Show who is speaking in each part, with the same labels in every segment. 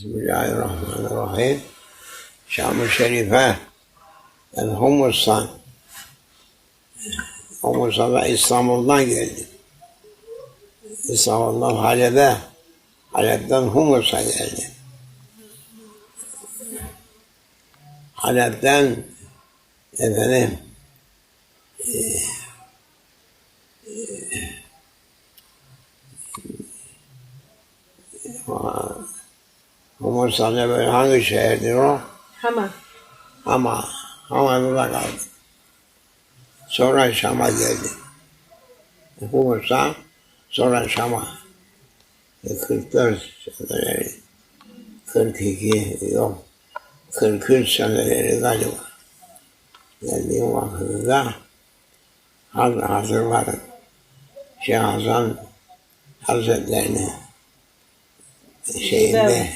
Speaker 1: Bismillahirrahmanirrahim. Şam-ı Şerife, yani Humus'tan, Humus'a da İstanbul'dan geldim. İstanbul'dan Halep'e, Halep'ten Humus'a geldim. Halep'ten efendim Humus'tan da böyle hangi şehirdir o?
Speaker 2: Hama.
Speaker 1: Ama Hama'da kaldım. Sonra Şam'a geldim. Humus'a, sonra Şam'a. E, 44 seneleri, 42 yok, 43 seneleri galiba. Geldiğim vakitte haz- hazırlarım. Şeyh Hasan Hazretlerini şeyinde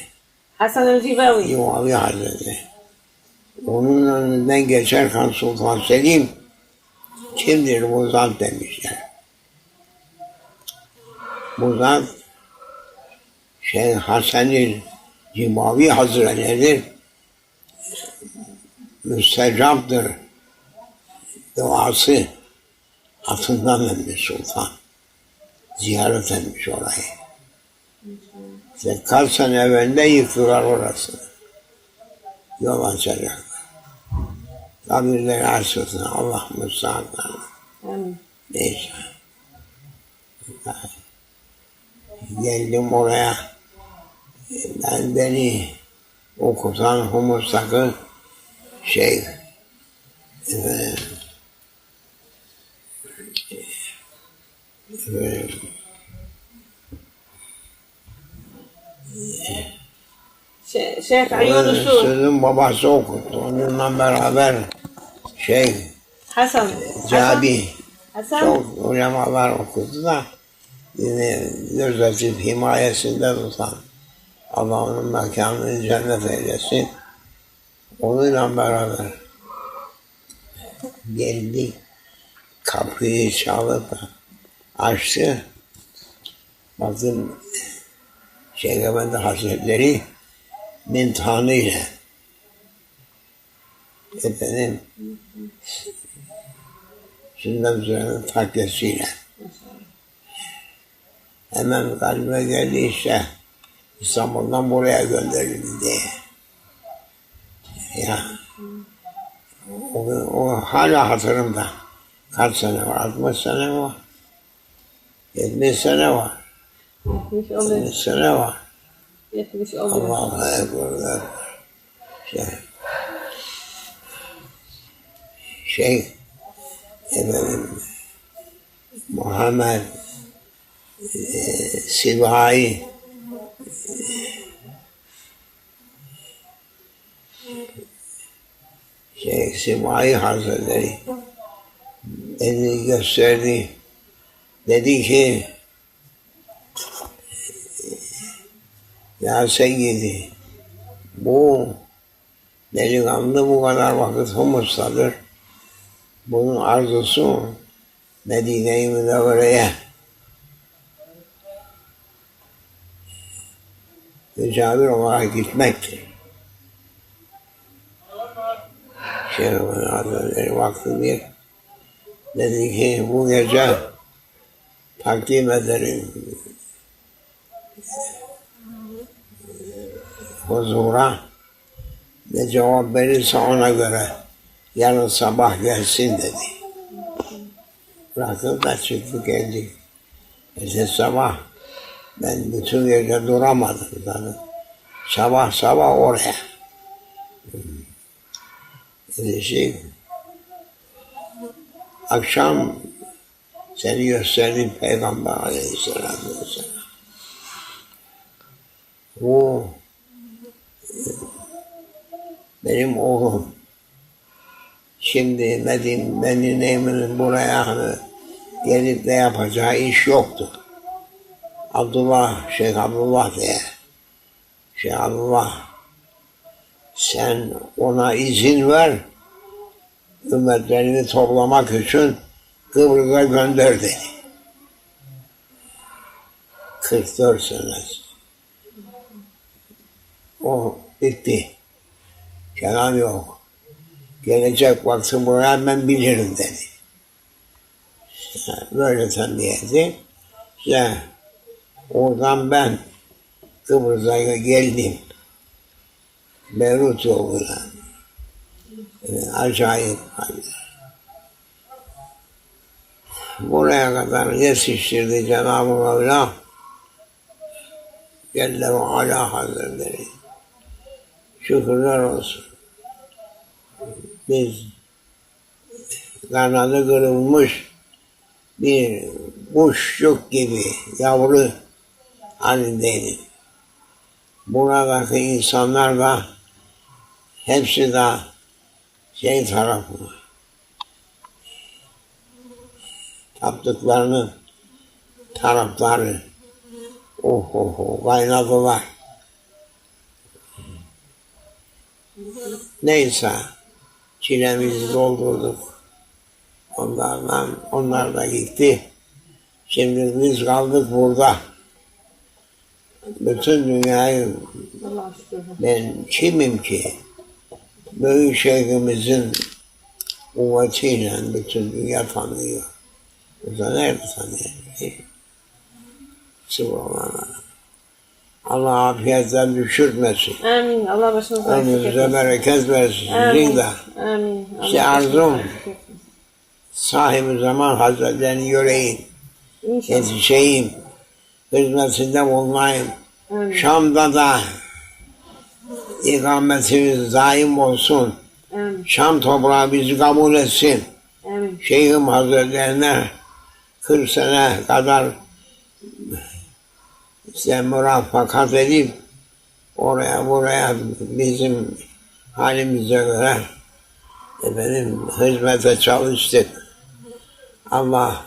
Speaker 2: Hasan el-Civavi.
Speaker 1: Yuvavi Hazretleri. Onun önünden geçerken Sultan Selim kimdir bu zat demişler. Bu zat Şeyh Hasan-ı Cimavi Hazretleri müstecaptır duası altından vermiş sultan. Ziyaret etmiş orayı. İşte kaç sene evvelde yıktılar orasını. Yol açacaklar. Kabirleri açılsın. Allah müsaade.
Speaker 2: Amin.
Speaker 1: Neyse. Geldim oraya. Ben beni okutan Humus'taki şey efendim, efendim,
Speaker 2: Şey- Şeyh Ayun Usul.
Speaker 1: Sözün babası okuttu. Onunla beraber şey
Speaker 2: Hasan.
Speaker 1: Cabi
Speaker 2: Hasan.
Speaker 1: çok ulemalar okudu da yine gözetif himayesinde tutan Allah onun mekanını cennet eylesin. Onunla beraber geldi kapıyı çalıp açtı. Bakın Şeyh Efendi Hazretleri mintanıyla efendim sünnet üzerine takkesiyle hemen kalbime geldi işte İstanbul'dan buraya gönderildi. Ya o, o hala hatırımda. Kaç sene var? 60 sene var? 70 sene var.
Speaker 2: 70 oluyor.
Speaker 1: 70 sene var.
Speaker 2: 70 oluyor.
Speaker 1: Allahu Ekber. Şey, şey efendim Muhammed e, Sivai şey Sivai Hazretleri beni gösterdi. Dedi ki Ya Seyyidi, bu delikanlı bu kadar vakit humustadır. Bunun arzusu Medine-i Münevvere'ye mücavir olarak gitmektir. Şeyh Efendi Hazretleri vakti dedi ki bu gece takdim ederim huzura ne cevap verirse ona göre yarın sabah gelsin dedi. Bırakıp da çıktık geldik. İşte sabah ben bütün gece duramadım zaten. Sabah sabah oraya. Şey, akşam seni gösterdim Peygamber aleyhisselatü vesselam. Bu benim oğlum şimdi Medine, Medine'nin buraya hani gelip de yapacağı iş yoktu. Abdullah, Şeyh Abdullah diye. Şeyh Abdullah sen ona izin ver ümmetlerini toplamak için Kıbrıs'a gönder dedi. 44 senesi. O bitti. Kelam yok. Gelecek vakti buraya ben bilirim dedi. Böyle tembih etti. İşte oradan ben Kıbrıs'a geldim. Beyrut yoluyla. Yani acayip haller. Buraya kadar yetiştirdi Cenab-ı Mevla. Celle ve Ala Hazretleri. Şükürler olsun. Biz kanadı kırılmış bir kuşçuk gibi yavru halindeydik. Buradaki insanlar da hepsi de şey tarafı taptıklarının taraftarı oh oh oh kaynadılar. Neyse çilemizi doldurduk. Onlardan, onlar da gitti. Şimdi biz kaldık burada. Bütün dünyayı ben kimim ki? Büyük şeyhimizin kuvvetiyle bütün dünya tanıyor. O da nerede tanıyor? Subhanallah. Allah afiyetten düşürmesin.
Speaker 2: Amin. Allah başınızdan eksik etmesin.
Speaker 1: bereket versin.
Speaker 2: Amin.
Speaker 1: de
Speaker 2: Amin.
Speaker 1: İşte arzum. sahibi zaman hazretlerini göreyim,
Speaker 2: İnşallah.
Speaker 1: yetişeyim, hizmetinde bulunayım.
Speaker 2: Amin.
Speaker 1: Şam'da da ikametimiz daim olsun.
Speaker 2: Amin.
Speaker 1: Şam toprağı bizi kabul etsin.
Speaker 2: Amin.
Speaker 1: Şeyhim Hazretlerine 40 sene kadar işte murafakat edip oraya buraya bizim halimize göre efendim hizmete çalıştık. Allah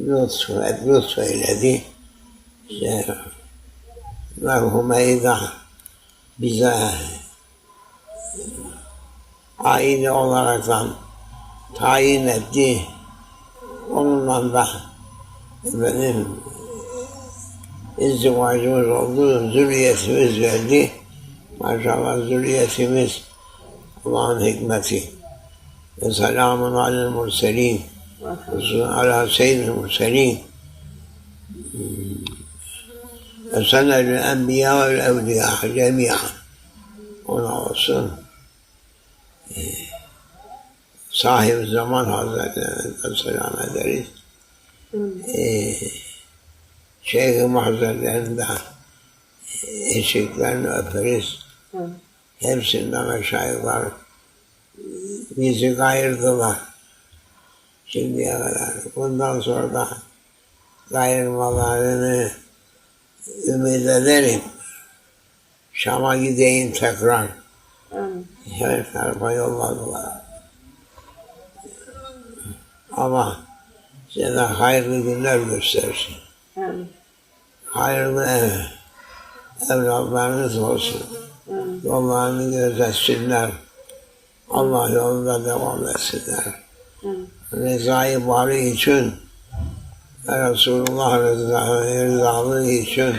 Speaker 1: lütfu, lütfu eyledi. İşte merhumeyi da bize aile olaraktan tayin etti. Onunla da benim izdivacımız oldu, zürriyetimiz geldi. Maşallah zürriyetimiz Allah'ın hikmeti. Ve selamun alel murselin. Ala seyyidil murselin. Ve senelül enbiya ve evliya cemiyan. Ona olsun. Sahip zaman Hazretlerine selam ederiz. Ee, Şeyh-i Hazretlerinde eşiklerini öperiz.
Speaker 2: Amin.
Speaker 1: Hepsinden aşağı var. Bizi kayırdılar. Şimdiye kadar. Bundan sonra da kayırmalarını ümit ederim. Şam'a gideyim tekrar.
Speaker 2: Amin.
Speaker 1: Her tarafa yolladılar. Ama size hayırlı günler göstersin. Hayırlı ev, evlatlarınız olsun. Yollarını gözetsinler. Allah yolunda devam etsinler. Rızayı bari için ve Resulullah rıza- rızalığı için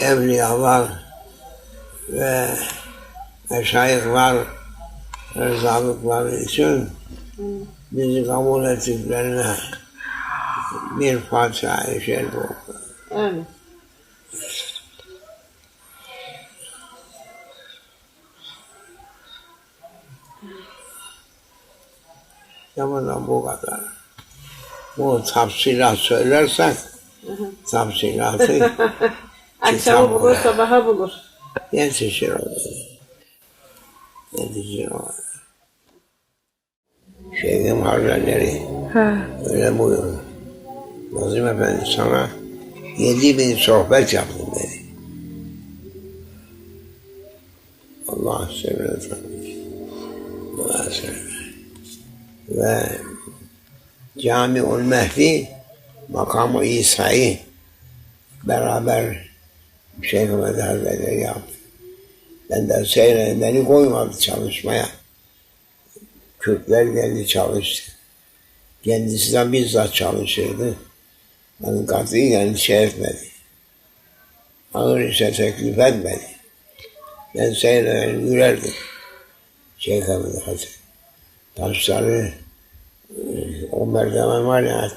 Speaker 1: evliyalar ve meşayihler rızalıkları için bizi kabul ettiklerine bir Fatiha-i Şerif oku.
Speaker 2: Amin.
Speaker 1: Yamadan bu kadar. Bu tafsilat söylersek tafsilatı
Speaker 2: Akşamı bulur, sabaha bulur.
Speaker 1: yetişir orada. Yetişir orada. Şeyhim Hazretleri
Speaker 2: Ha.
Speaker 1: öyle buyurdu. Nazım Efendi sana yedi bin sohbet yaptım dedi. Allah seversen. Allah sever. Ve Cami-ül Mehdi makamı İsa'yı beraber Şeyh Mehmet Hazretleri yaptı. Ben de seyredin, beni koymadı çalışmaya. Kürtler geldi çalıştı. Kendisi de bizzat çalışırdı. Beni katiyen şey etmedi. Ağır işe teklif etmedi. Ben seyreder yürerdim. Şeyh Hamid Hazretleri. Taşları e, o merdiven var ya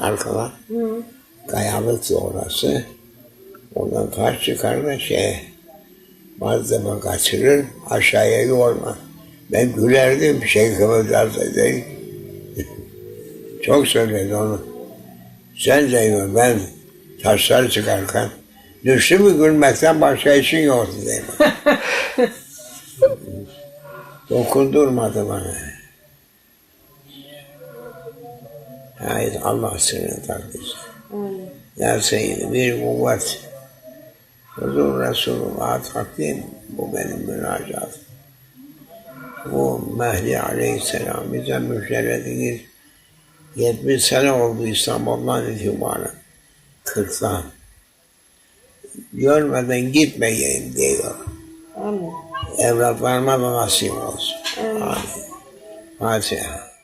Speaker 1: arkada.
Speaker 2: Hı.
Speaker 1: Kayalıktı orası. Oradan taş çıkar da şey malzeme kaçırır aşağıya yorma. Ben gülerdim Şeyh Hamid Hazretleri. Çok söyledi onu. Sen diyor ben taşlar çıkarken düştü mü gülmekten başka işin yoktu diyor. Dokundurmadı bana. Hayır Allah seni takdir. Ya Seyyidi bir kuvvet. Huzur Resulullah'a takdim. Bu benim münacatım. Bu Mehdi Aleyhisselam bize müjdelediğiniz 70 sene oldu İstanbul'dan itibaren. 40'tan. Görmeden gitmeyeyim diyor.
Speaker 2: Amin.
Speaker 1: Evlatlarıma da nasip olsun.
Speaker 2: Amin.
Speaker 1: Amin. Fatiha.